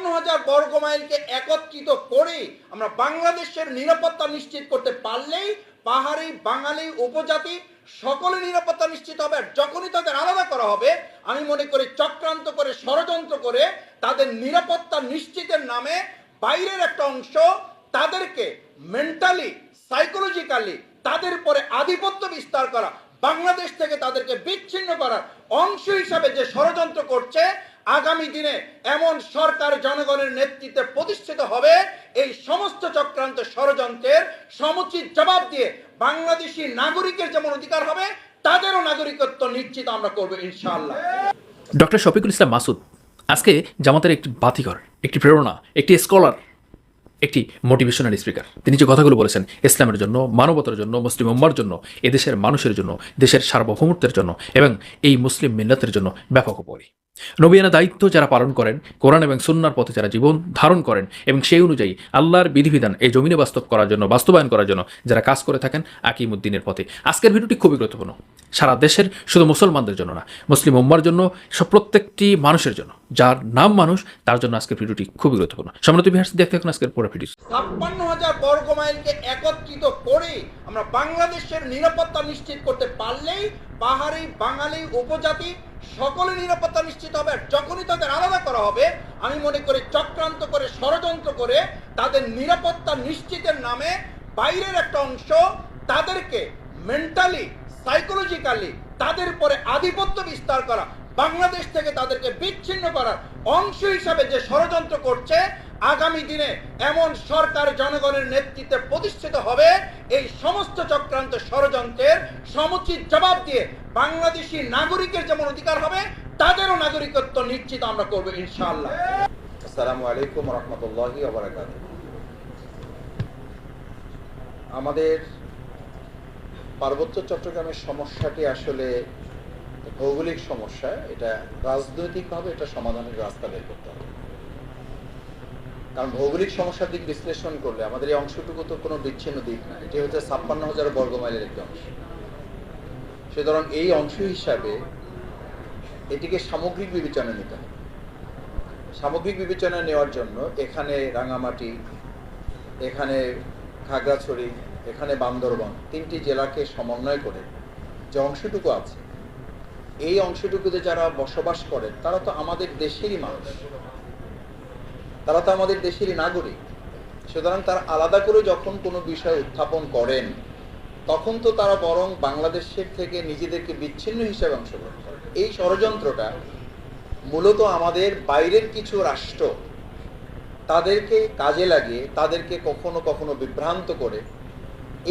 ছাপ্পান্ন হাজার বর্গ মাইলকে একত্রিত করে আমরা বাংলাদেশের নিরাপত্তা নিশ্চিত করতে পারলেই পাহাড়ি, বাঙালি, উপজাতি সকলে নিরাপত্তা নিশ্চিত হবে আর যখনই তাদের আলাদা করা হবে, আমি মনে করি চক্রান্ত করে, ষড়যন্ত্র করে তাদের নিরাপত্তা নিশ্চিতের নামে বাইরের একটা অংশ তাদেরকে মেন্টালি সাইকোলজিক্যালি তাদের পরে আধিপত্য বিস্তার করা, বাংলাদেশ থেকে তাদেরকে বিচ্ছিন্ন করার অংশ হিসাবে যে ষড়যন্ত্র করছে আগামী দিনে এমন সরকার জনগণের নেতৃত্বে প্রতিষ্ঠিত হবে, এই সমস্ত চক্রান্ত ষড়যন্ত্রের সমুচিত জবাব দিয়ে বাংলাদেশি নাগরিকের যেমন অধিকার হবে, তাদেরও নাগরিকত্ব নিশ্চিত আমরা করব ইনশাআল্লাহ। ডক্টর শফিকুল ইসলাম মাসুদ, আজকে জামাতের একটি বাতিঘর, একটি প্রেরণা, একটি স্কলার একটি মোটিভেশনাল স্পিকার তিনি যে কথাগুলো বলেছেন, ইসলামের জন্য, মানবতার জন্য, মুসলিম উম্মার জন্য, এদেশের মানুষের জন্য, দেশের সার্বভৌমত্বের জন্য এবং এই মুসলিম মিল্লাতের জন্য ব্যাপক উপরি নবীয়ানা দায়িত্ব যারা পালন করেন, কোরআন এবং সুন্নার পথে যারা জীবন ধারণ করেন এবং সেই অনুযায়ী আল্লাহর বিধিবিধান এই জমিনে বাস্তব করার জন্য, বাস্তবায়ন করার জন্য যারা কাজ করে থাকেন আকিমুদ্দিনের পথে। আজকের ভিডিওটি খুবই গুরুত্বপূর্ণ। সারা দেশের শুধু মুসলমানদের জন্য না, মুসলিম উম্মার জন্য, সব প্রত্যেকটি মানুষের জন্য, যার নাম মানুষ, তার জন্য আজকের ভিডিওটি খুবই গুরুত্বপূর্ণ। সম্রাট বিহার দেখতে থাকুন আজকের পুরো ভিডিও। ছাপ্পান্ন হাজার বর্গ মাইলকে একত্রিত করে আমরা বাংলাদেশের নিরাপত্তা নিশ্চিত করতে পারলেই পাহাড়ি বাঙালি উপজাতি সকলে নিরাপত্তা নিশ্চিত হবে যখনই তাদের আলাদা করা হবে, আমি মনে করি চক্রান্ত করে, ষড়যন্ত্র করে তাদের নিরাপত্তা নিশ্চিতের নামে বাইরের একটা অংশ তাদেরকে মেন্টালি সাইকোলজিক্যালি তাদের পরে আধিপত্য বিস্তার করা, বাংলাদেশ থেকে তাদেরকে বিচ্ছিন্ন করার অংশ হিসাবে যে ষড়যন্ত্র করছে আগামী দিনে এমন সরকার জনগণের নেতৃত্বে প্রতিষ্ঠিত হবে, এই সমস্ত চক্রান্ত ষড়যন্ত্রের সমুচিত জবাব দিয়ে বাংলাদেশি নাগরিকের যেমন অধিকার হবে, তাদেরও নাগরিকত্ব নিশ্চিত আমরা করব ইনশাআল্লাহ। আসসালামু আলাইকুম রহমতুল্লাহি আমাদের পার্বত্য চট্টগ্রামের সমস্যাটি আসলে ভৌগোলিক সমস্যা, এটা রাজনৈতিকভাবে এটা সমাধানের রাস্তা বের করতে হবে। কারণ ভৌগোলিক সমস্যার দিক বিশ্লেষণ করলে আমাদের এই অংশটুকু তো কোনো বিচ্ছিন্ন দিক না। এটি হচ্ছে ছাপ্পান্ন হাজার বর্গ মাইলের একটি অংশ। সুতরাং এই অংশ হিসাবে এটিকে সামগ্রিক বিবেচনা নিতে হবে। সামগ্রিক বিবেচনা নেওয়ার জন্য এখানে রাঙামাটি, এখানে খাগড়াছড়ি, এখানে বান্দরবন তিনটি জেলাকে সমন্বয় করে যে অংশটুকু আছে, এই অংশটুকুতে যারা বসবাস করে, তারা তো আমাদের দেশেরই মানুষ। তারা তো আমাদের দেশেরই নাগরিক। সুতরাং তারা আলাদা করে যখন কোনো বিষয় উত্থাপন করেন, তখন তো তারা বরং বাংলাদেশের থেকে নিজেদেরকে বিচ্ছিন্ন হিসেবে অংশগ্রহণ করে এই ষড়যন্ত্রটা মূলত আমাদের বাইরের কিছু রাষ্ট্র তাদেরকে কাজে লাগিয়ে, তাদেরকে কখনো কখনো বিভ্রান্ত করে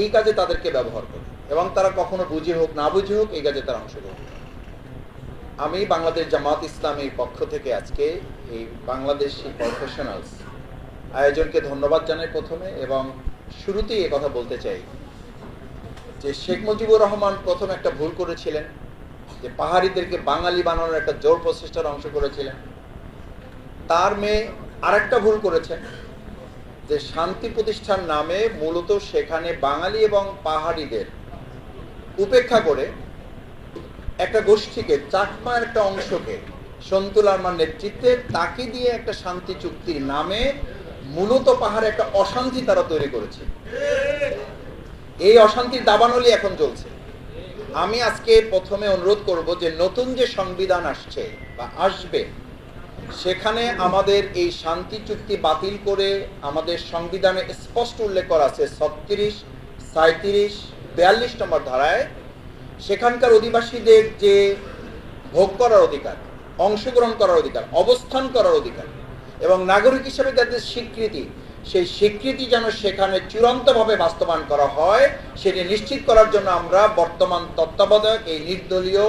এই কাজে তাদেরকে ব্যবহার করে। এবং তারা কখনো বুঝে হোক, না বুঝে হোক, এই কাজে তারা অংশগ্রহণ করে। আমি বাংলাদেশ জামাত ইসলামের পক্ষ থেকে আজকে এই বাংলাদেশি প্রফেশনালস আয়োজনকে ধন্যবাদ জানাই প্রথমে এবং শুরুতেই কথা বলতে চাই যে শেখ মুজিবুর রহমান প্রথম একটা ভুল করেছিলেন, যে পাহাড়িদেরকে বাঙালি বানানোর একটা জোর প্রচেষ্টার অংশ করেছিলেন। তার মেয়ে আরেকটা ভুল করেছেন, যে শান্তি প্রতিষ্ঠান নামে মূলত সেখানে বাঙালি এবং পাহাড়িদের উপেক্ষা করে একটা গোষ্ঠীকে, চাকমার একটা অংশকে, সন্তুল আরমার নেতৃত্বে তাকে দিয়ে একটা শান্তি চুক্তির নামে মূলত পাহাড়ে একটা অশান্তি তারা তৈরি করেছে। এই অশান্তির দাবানলি এখন চলছে আমি আজকে প্রথমে অনুরোধ করব যে নতুন যে সংবিধান আসছে বা আসবে, সেখানে আমাদের এই শান্তি চুক্তি বাতিল করে আমাদের সংবিধানে স্পষ্ট উল্লেখ করা আছে ছত্রিশ সাঁত্রিশ বিয়াল্লিশ নম্বর ধারায় সেখানকার অধিবাসীদের যে ভোগ করার অধিকার, অংশগ্রহণ করার অধিকার, অবস্থান করার অধিকার, এবং নাগরিক হিসেবে তাদের স্বীকৃতি, সেই স্বীকৃতি যেন সেখানে চূড়ান্তভাবে বাস্তবায়ন করা হয়, সেটি নিশ্চিত করার জন্য আমরা বর্তমান তত্ত্বাবধায়ক, এই নির্দলীয়,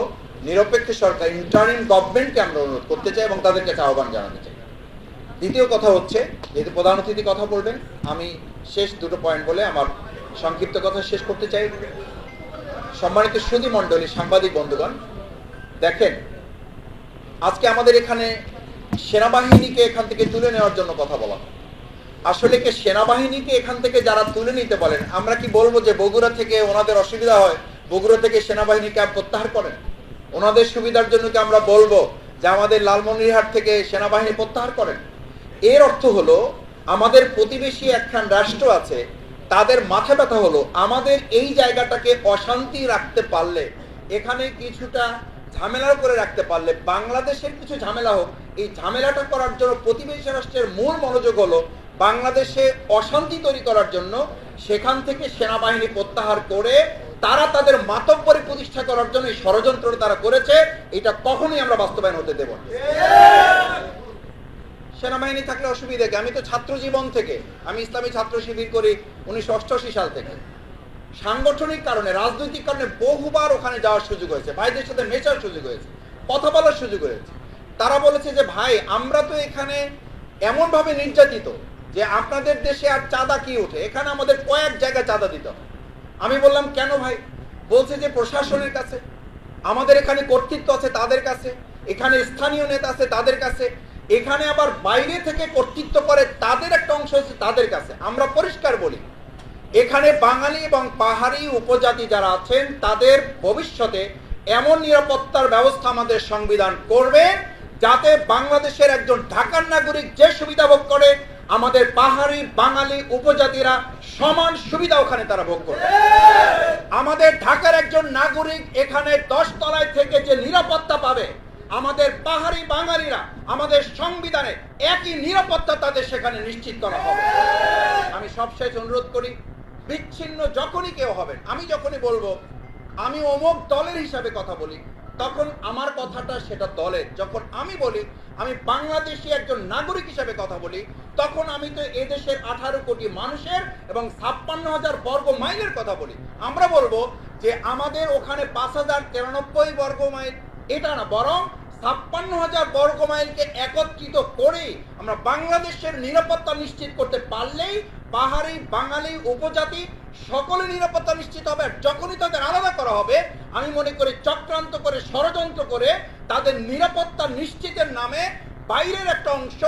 নিরপেক্ষ সরকার, ইন্টারিম গভর্নমেন্টকে আমরা অনুরোধ করতে চাই এবং তাদের কাছে আহ্বান জানাতে চাই। দ্বিতীয় কথা হচ্ছে, যেহেতু প্রধান অতিথি কথা বলবেন, আমি শেষ দুটো পয়েন্ট বলে আমার সংক্ষিপ্ত কথা শেষ করতে চাই। সম্মানিত সুধী মণ্ডলী সাংবাদিক বন্ধুগণ, দেখেন, আজকে আমাদের এখানে সেনাবাহিনীকে এখান থেকে তুলে নেওয়ার জন্য কথা বলা। আসলে কি সেনাবাহিনীকে এখান থেকে যারা তুলে নিতে বলেন, আমরা কি বলব যে বগুড়া থেকে ওনাদের অসুবিধা হয়? বগুড়া থেকে সেনাবাহিনীকে প্রত্যাহার করেন? ওনাদের সুবিধার জন্য কি আমরা বলব যে আমাদের লালমনিরহাট থেকে সেনাবাহিনী প্রত্যাহার করেন? এর অর্থ হলো, আমাদের প্রতিবেশী একখান রাষ্ট্র আছে তাদের মাথা ব্যথা হলো। আমাদের এই জায়গাটাকে অশান্তি রাখতে পারলে, এখানে কিছুটা ঝামেলা করে রাখতে পারলে, বাংলাদেশের কিছু ঝামেলা হোক, এই ঝামেলাটা করার জন্য প্রতিবেশী রাষ্ট্রের মূল মনোযোগ হলো বাংলাদেশে অশান্তি তৈরি করার জন্য সেখান থেকে সেনাবাহিনী প্রত্যাহার করে তারা তাদের মাতব্বরী প্রতিষ্ঠা করার জন্য এই ষড়যন্ত্র তারা করেছে। এটা কখনোই আমরা বাস্তবায়ন হতে দেব সেনাবাহিনী থাকলে অসুবিধা কি? আমি তো ছাত্র জীবন থেকে, আমি ইসলামী ছাত্র শিবির করি উনিশশো অষ্টআশি সাল থেকে। সাংগঠনিক কারণে, রাজনৈতিক কারণে বহুবার ওখানে যাওয়ার সুযোগ হয়েছে। ভাইদের সাথে মেশার সুযোগ হয়েছে, কথা বলার সুযোগ হয়েছে। তারা বলেছে যে, ভাই, আমরা তো এখানে এমন ভাবে নির্যাতিত যে আপনাদের দেশে আর চাঁদা কি ওঠে? এখানে আমাদের কয়েক জায়গায় চাঁদা দিতে হয় আমি বললাম, কেন ভাই? বলছে যে, প্রশাসনের কাছে, আমাদের এখানে কর্তৃত্ব আছে তাদের কাছে, এখানে স্থানীয় নেতা আছে তাদের কাছে এখানে আবার বাইরে থেকে কর্তৃত্ব করে তাদের একটা অংশ হচ্ছে তাদের কাছে। আমরা পরিষ্কার বলি, এখানে বাঙালি এবং পাহাড়ি উপজাতি যারা আছেন, তাদের ভবিষ্যতে এমন নিরাপত্তার ব্যবস্থা আমাদের সংবিধান করবে যাতে বাংলাদেশের একজন ঢাকার নাগরিক যে সুবিধা ভোগ করে, আমাদের পাহাড়ি বাঙালি উপজাতিরা সমান সুবিধা ওখানে তারা ভোগ করবে। আমাদের ঢাকার একজন নাগরিক এখানে দশ তলায় থেকে যে নিরাপত্তা পাবে, আমাদের পাহাড়ি বাঙালিরা আমাদের সংবিধানে একই নিরাপত্তা তাদের সেখানে নিশ্চিত করা হবে। আমি সবশেষ অনুরোধ করি, বিচ্ছিন্ন যখনই কেউ হবেন, আমি যখনই বলব, আমি অমুক দলের হিসাবে কথা বলি, তখন আমার কথাটা সেটা দলের। যখন আমি বলি, আমি বাংলাদেশি একজন নাগরিক হিসাবে কথা বলি, তখন আমি তো এদেশের আঠারো কোটি মানুষের এবং ছাপ্পান্ন হাজার বর্গ মাইলের কথা বলি। আমরা বলব যে আমাদের ওখানে পাঁচ হাজার তিরানব্বই বর্গ মাইল, এটা না, বরং ছাপ্পান্ন হাজার বর্গ মাইলকে একত্রিত করে আমরা বাংলাদেশের নিরাপত্তা নিশ্চিত করতে পারলেই পাহাড়ি বাঙালি উপজাতি সকলে নিরাপত্তা নিশ্চিত হবে আর যখনই তাদের আলাদা করা হবে, আমি মনে করি চক্রান্ত করে, ষড়যন্ত্র করে তাদের নিরাপত্তা নিশ্চিতের নামে বাইরের একটা অংশ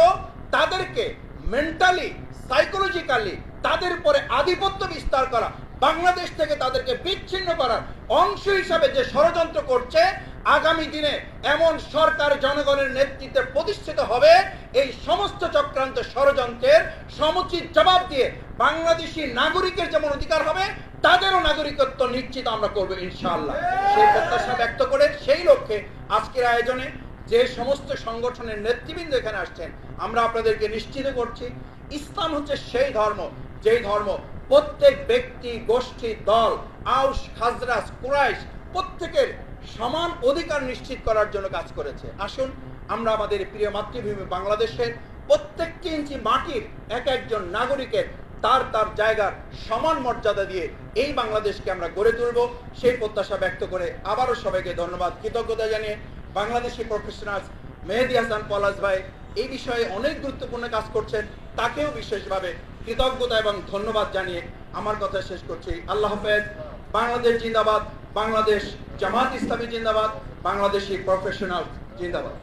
তাদেরকে মেন্টালি সাইকোলজিক্যালি তাদের উপরে আধিপত্য বিস্তার করা, বাংলাদেশ থেকে তাদেরকে বিচ্ছিন্ন করার অংশ হিসাবে যে ষড়যন্ত্র করছে আগামী দিনে এমন সরকার জনগণের নেতৃত্বে প্রতিষ্ঠিত হবে, এই সমস্ত চক্রান্ত ষড়যন্ত্রের সমুচিত জবাব দিয়ে বাংলাদেশি নাগরিকের যেমন অধিকার হবে, তাদেরও নাগরিকত্ব নিশ্চিত আমরা করব ইনশাআল্লাহ। সেই প্রত্যাশা ব্যক্ত করে সেই লক্ষ্যে আজকের আয়োজনে যে সমস্ত সংগঠনের নেতৃবৃন্দ এখানে আসছেন, আমরা আপনাদেরকে নিশ্চিত করছি, ইসলাম হচ্ছে সেই ধর্ম, যেই ধর্ম প্রত্যেক ব্যক্তি, গোষ্ঠী, দল আউস খাজরাস, কুরাইশ প্রত্যেকের সমান অধিকার নিশ্চিত করার জন্য কাজ করেছে। আসুন, আমরা আমাদের প্রিয় মাতৃভূমি বাংলাদেশের প্রত্যেকটি ইঞ্চি মাটির এক একজন নাগরিকের তার তার জায়গার সমান মর্যাদা দিয়ে এই বাংলাদেশকে আমরা গড়ে তুলব। সেই প্রত্যাশা ব্যক্ত করে আবারও সবাইকে ধন্যবাদ, কৃতজ্ঞতা জানিয়ে বাংলাদেশি প্রফেশনালস মেহেদি হাসান পলাশ ভাই এই বিষয়ে অনেক গুরুত্বপূর্ণ কাজ করছেন, তাকেও বিশেষভাবে কৃতজ্ঞতা এবং ধন্যবাদ জানিয়ে আমার কথা শেষ করছি। আল্লাহ হাফেজ, বাংলাদেশ জিন্দাবাদ, বাংলাদেশ জামাত ইসলামী জিন্দাবাদ বাংলাদেশি প্রফেশনাল জিন্দাবাদ।